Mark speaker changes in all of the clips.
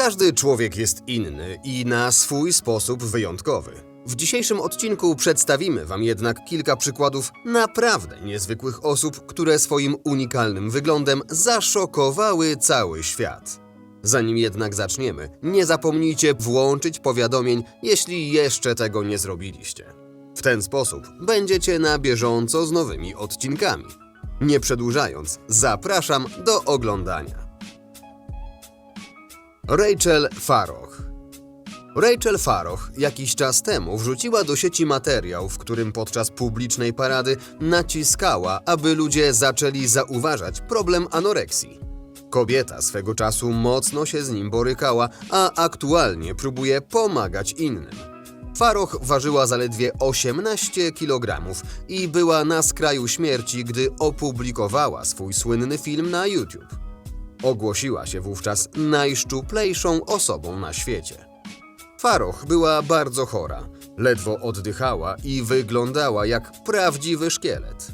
Speaker 1: Każdy człowiek jest inny i na swój sposób wyjątkowy. W dzisiejszym odcinku przedstawimy Wam jednak kilka przykładów naprawdę niezwykłych osób, które swoim unikalnym wyglądem zaszokowały cały świat. Zanim jednak zaczniemy, nie zapomnijcie włączyć powiadomień, jeśli jeszcze tego nie zrobiliście. W ten sposób będziecie na bieżąco z nowymi odcinkami. Nie przedłużając, zapraszam do oglądania. Rachel Farroch Rachel Farroch jakiś czas temu wrzuciła do sieci materiał, w którym podczas publicznej parady naciskała, aby ludzie zaczęli zauważać problem anoreksji. Kobieta swego czasu mocno się z nim borykała, a aktualnie próbuje pomagać innym. Farroch ważyła zaledwie 18 kg i była na skraju śmierci, gdy opublikowała swój słynny film na YouTube. Ogłosiła się wówczas najszczuplejszą osobą na świecie. Farroch była bardzo chora, ledwo oddychała i wyglądała jak prawdziwy szkielet.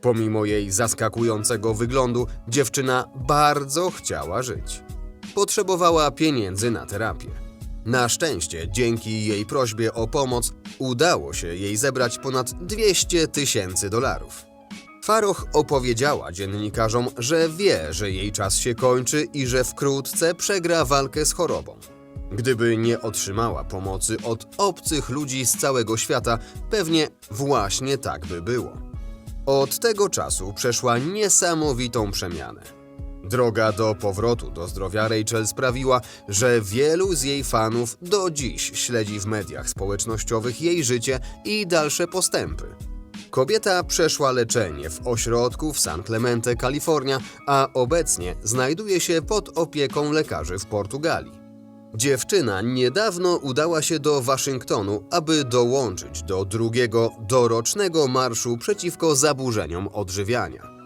Speaker 1: Pomimo jej zaskakującego wyglądu, dziewczyna bardzo chciała żyć. Potrzebowała pieniędzy na terapię. Na szczęście, dzięki jej prośbie o pomoc, udało się jej zebrać ponad 200 tysięcy dolarów. Farroch opowiedziała dziennikarzom, że wie, że jej czas się kończy i że wkrótce przegra walkę z chorobą. Gdyby nie otrzymała pomocy od obcych ludzi z całego świata, pewnie właśnie tak by było. Od tego czasu przeszła niesamowitą przemianę. Droga do powrotu do zdrowia Rachel sprawiła, że wielu z jej fanów do dziś śledzi w mediach społecznościowych jej życie i dalsze postępy. Kobieta przeszła leczenie w ośrodku w San Clemente, Kalifornia, a obecnie znajduje się pod opieką lekarzy w Portugalii. Dziewczyna niedawno udała się do Waszyngtonu, aby dołączyć do drugiego dorocznego marszu przeciwko zaburzeniom odżywiania.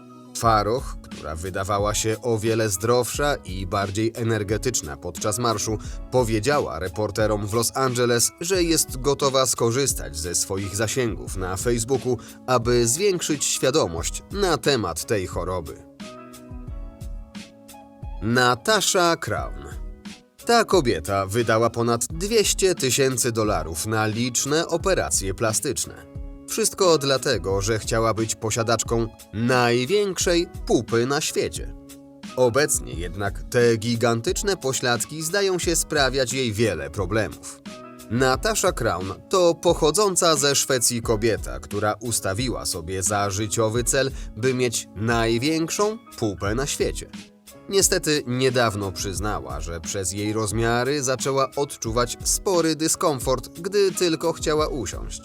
Speaker 1: Farroch, która wydawała się o wiele zdrowsza i bardziej energetyczna podczas marszu, powiedziała reporterom w Los Angeles, że jest gotowa skorzystać ze swoich zasięgów na Facebooku, aby zwiększyć świadomość na temat tej choroby. Natasha Crown ta kobieta wydała ponad 200 tysięcy dolarów na liczne operacje plastyczne. Wszystko dlatego, że chciała być posiadaczką największej pupy na świecie. Obecnie jednak te gigantyczne pośladki zdają się sprawiać jej wiele problemów. Natasha Crown to pochodząca ze Szwecji kobieta, która ustawiła sobie za życiowy cel, by mieć największą pupę na świecie. Niestety niedawno przyznała, że przez jej rozmiary zaczęła odczuwać spory dyskomfort, gdy tylko chciała usiąść.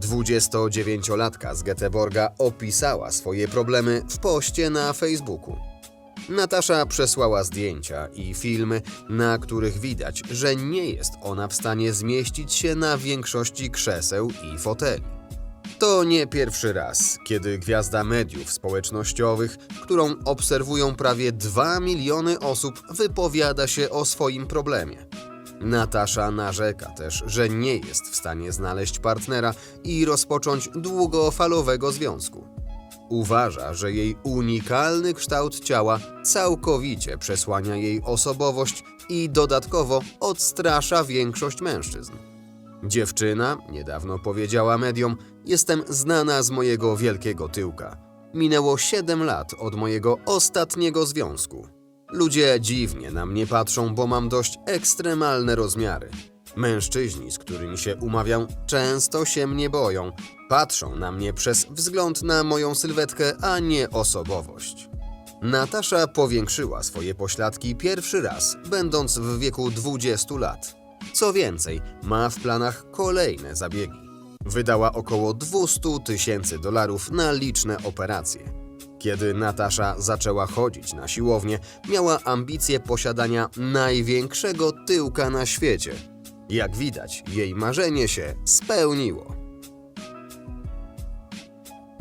Speaker 1: 29-latka z Göteborga opisała swoje problemy w poście na Facebooku. Natasza przesłała zdjęcia i filmy, na których widać, że nie jest ona w stanie zmieścić się na większości krzeseł i foteli. To nie pierwszy raz, kiedy gwiazda mediów społecznościowych, którą obserwują prawie 2 miliony osób, wypowiada się o swoim problemie. Natasza narzeka też, że nie jest w stanie znaleźć partnera i rozpocząć długofalowego związku. Uważa, że jej unikalny kształt ciała całkowicie przesłania jej osobowość i dodatkowo odstrasza większość mężczyzn. Dziewczyna niedawno powiedziała mediom: Jestem znana z mojego wielkiego tyłka. Minęło 7 lat od mojego ostatniego związku. Ludzie dziwnie na mnie patrzą, bo mam dość ekstremalne rozmiary. Mężczyźni, z którymi się umawiam, często się mnie boją. Patrzą na mnie przez wzgląd na moją sylwetkę, a nie osobowość. Natasza powiększyła swoje pośladki pierwszy raz, będąc w wieku 20 lat. Co więcej, ma w planach kolejne zabiegi. Wydała około 200 tysięcy dolarów na liczne operacje. Kiedy Natasza zaczęła chodzić na siłownię, miała ambicje posiadania największego tyłka na świecie. Jak widać, jej marzenie się spełniło.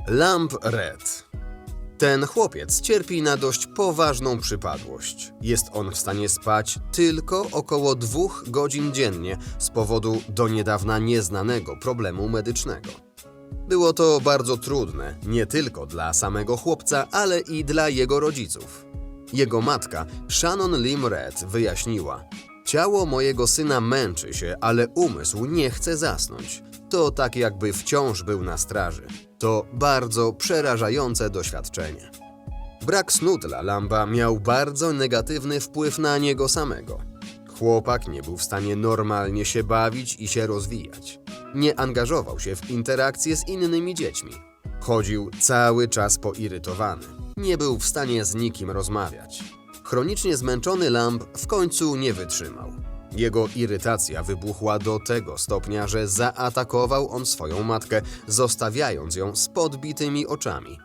Speaker 1: Lamp Red ten chłopiec cierpi na dość poważną przypadłość. Jest on w stanie spać tylko około dwóch godzin dziennie z powodu do niedawna nieznanego problemu medycznego. Było to bardzo trudne nie tylko dla samego chłopca, ale i dla jego rodziców. Jego matka, Shannon Lim Red, wyjaśniła: Ciało mojego syna męczy się, ale umysł nie chce zasnąć. To tak jakby wciąż był na straży. To bardzo przerażające doświadczenie. Brak snu dla Lamba miał bardzo negatywny wpływ na niego samego. Chłopak nie był w stanie normalnie się bawić i się rozwijać. Nie angażował się w interakcje z innymi dziećmi. Chodził cały czas poirytowany. Nie był w stanie z nikim rozmawiać. Chronicznie zmęczony Lamb w końcu nie wytrzymał. Jego irytacja wybuchła do tego stopnia, że zaatakował on swoją matkę, zostawiając ją z podbitymi oczami.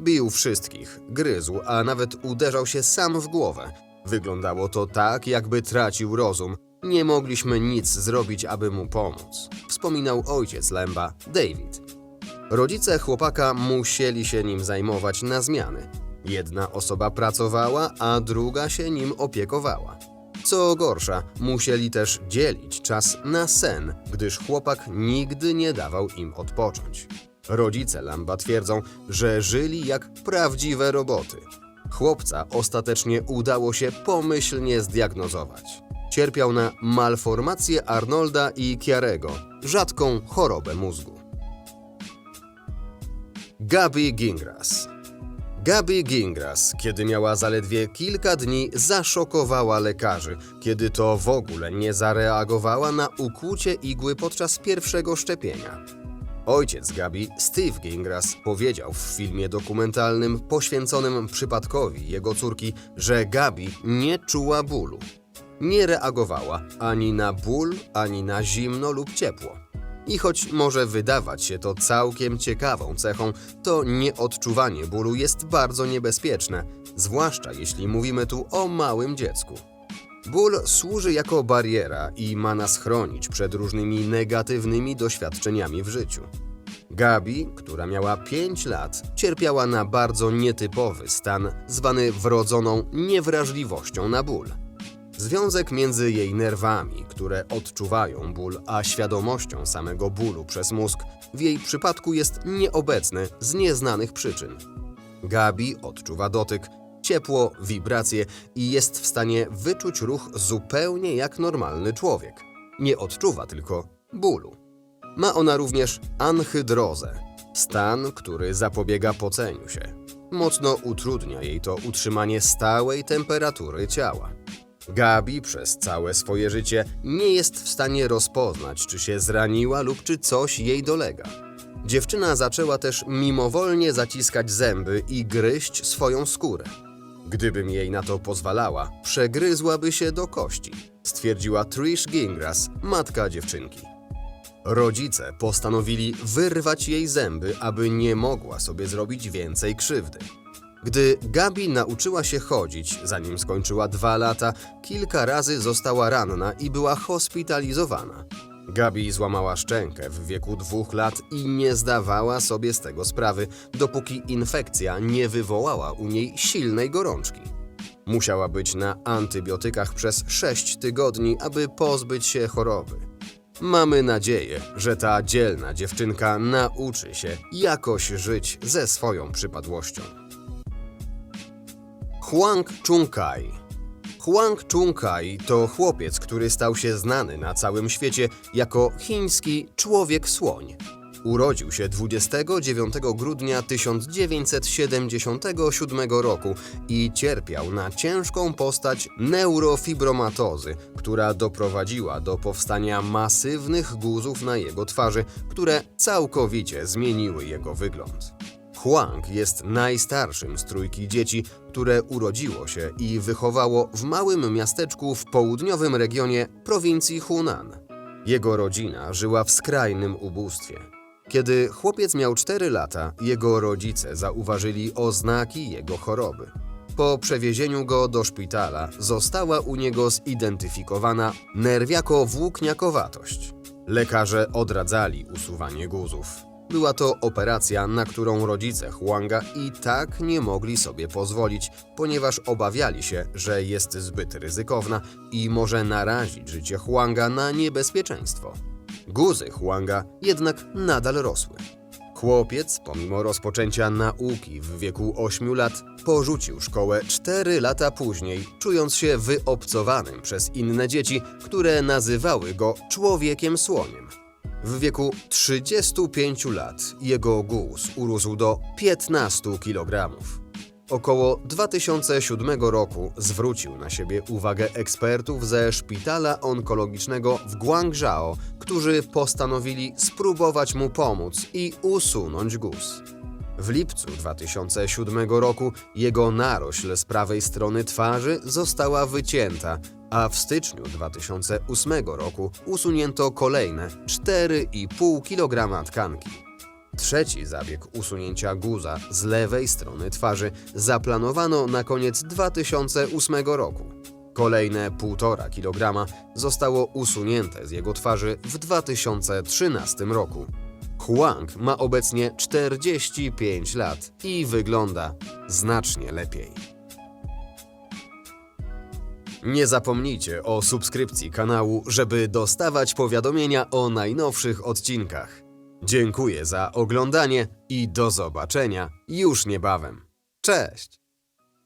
Speaker 1: Bił wszystkich, gryzł, a nawet uderzał się sam w głowę. Wyglądało to tak, jakby tracił rozum. Nie mogliśmy nic zrobić, aby mu pomóc. Wspominał ojciec Lęba, David. Rodzice chłopaka musieli się nim zajmować na zmiany. Jedna osoba pracowała, a druga się nim opiekowała. Co gorsza, musieli też dzielić czas na sen, gdyż chłopak nigdy nie dawał im odpocząć. Rodzice Lamba twierdzą, że żyli jak prawdziwe roboty. Chłopca ostatecznie udało się pomyślnie zdiagnozować. Cierpiał na malformację Arnolda i Chiarego, rzadką chorobę mózgu. Gabi Gingras Gabi Gingras, kiedy miała zaledwie kilka dni, zaszokowała lekarzy, kiedy to w ogóle nie zareagowała na ukłucie igły podczas pierwszego szczepienia. Ojciec Gabi, Steve Gingras, powiedział w filmie dokumentalnym poświęconym przypadkowi jego córki, że Gabi nie czuła bólu. Nie reagowała ani na ból, ani na zimno lub ciepło. I choć może wydawać się to całkiem ciekawą cechą, to nieodczuwanie bólu jest bardzo niebezpieczne, zwłaszcza jeśli mówimy tu o małym dziecku. Ból służy jako bariera i ma nas chronić przed różnymi negatywnymi doświadczeniami w życiu. Gabi, która miała 5 lat, cierpiała na bardzo nietypowy stan, zwany wrodzoną niewrażliwością na ból. Związek między jej nerwami, które odczuwają ból, a świadomością samego bólu przez mózg w jej przypadku jest nieobecny z nieznanych przyczyn. Gabi odczuwa dotyk, ciepło, wibracje i jest w stanie wyczuć ruch zupełnie jak normalny człowiek. Nie odczuwa tylko bólu. Ma ona również anhydrozę, stan, który zapobiega poceniu się. Mocno utrudnia jej to utrzymanie stałej temperatury ciała. Gabi przez całe swoje życie nie jest w stanie rozpoznać, czy się zraniła lub czy coś jej dolega. Dziewczyna zaczęła też mimowolnie zaciskać zęby i gryźć swoją skórę. Gdybym jej na to pozwalała, przegryzłaby się do kości, stwierdziła Trish Gingras, matka dziewczynki. Rodzice postanowili wyrwać jej zęby, aby nie mogła sobie zrobić więcej krzywdy. Gdy Gabi nauczyła się chodzić, zanim skończyła dwa lata, kilka razy została ranna i była hospitalizowana. Gabi złamała szczękę w wieku dwóch lat i nie zdawała sobie z tego sprawy, dopóki infekcja nie wywołała u niej silnej gorączki. Musiała być na antybiotykach przez 6 tygodni, aby pozbyć się choroby. Mamy nadzieję, że ta dzielna dziewczynka nauczy się jakoś żyć ze swoją przypadłością. Huang Chungkai Huang Chungkai to chłopiec, który stał się znany na całym świecie jako chiński człowiek-słoń. Urodził się 29 grudnia 1977 roku i cierpiał na ciężką postać neurofibromatozy, która doprowadziła do powstania masywnych guzów na jego twarzy, które całkowicie zmieniły jego wygląd. Huang jest najstarszym z trójki dzieci, które urodziło się i wychowało w małym miasteczku w południowym regionie prowincji Hunan. Jego rodzina żyła w skrajnym ubóstwie. Kiedy chłopiec miał 4 lata, jego rodzice zauważyli oznaki jego choroby. Po przewiezieniu go do szpitala została u niego zidentyfikowana nerwiako-włókniakowatość. Lekarze odradzali usuwanie guzów. Była to operacja, na którą rodzice Huanga i tak nie mogli sobie pozwolić, ponieważ obawiali się, że jest zbyt ryzykowna i może narazić życie Huanga na niebezpieczeństwo. Guzy Huanga jednak nadal rosły. Chłopiec, pomimo rozpoczęcia nauki w wieku 8 lat, porzucił szkołę 4 lata później, czując się wyobcowanym przez inne dzieci, które nazywały go człowiekiem słoniem. W wieku 35 lat jego guz urósł do 15 kg. Około 2007 roku zwrócił na siebie uwagę ekspertów ze szpitala onkologicznego w Guangzhou, którzy postanowili spróbować mu pomóc i usunąć guz. W lipcu 2007 roku jego narośl z prawej strony twarzy została wycięta, a w styczniu 2008 roku usunięto kolejne 4,5 kg tkanki. Trzeci zabieg usunięcia guza z lewej strony twarzy zaplanowano na koniec 2008 roku. Kolejne 1,5 kg zostało usunięte z jego twarzy w 2013 roku. Huang ma obecnie 45 lat i wygląda znacznie lepiej. Nie zapomnijcie o subskrypcji kanału, żeby dostawać powiadomienia o najnowszych odcinkach. Dziękuję za oglądanie i do zobaczenia już niebawem. Cześć!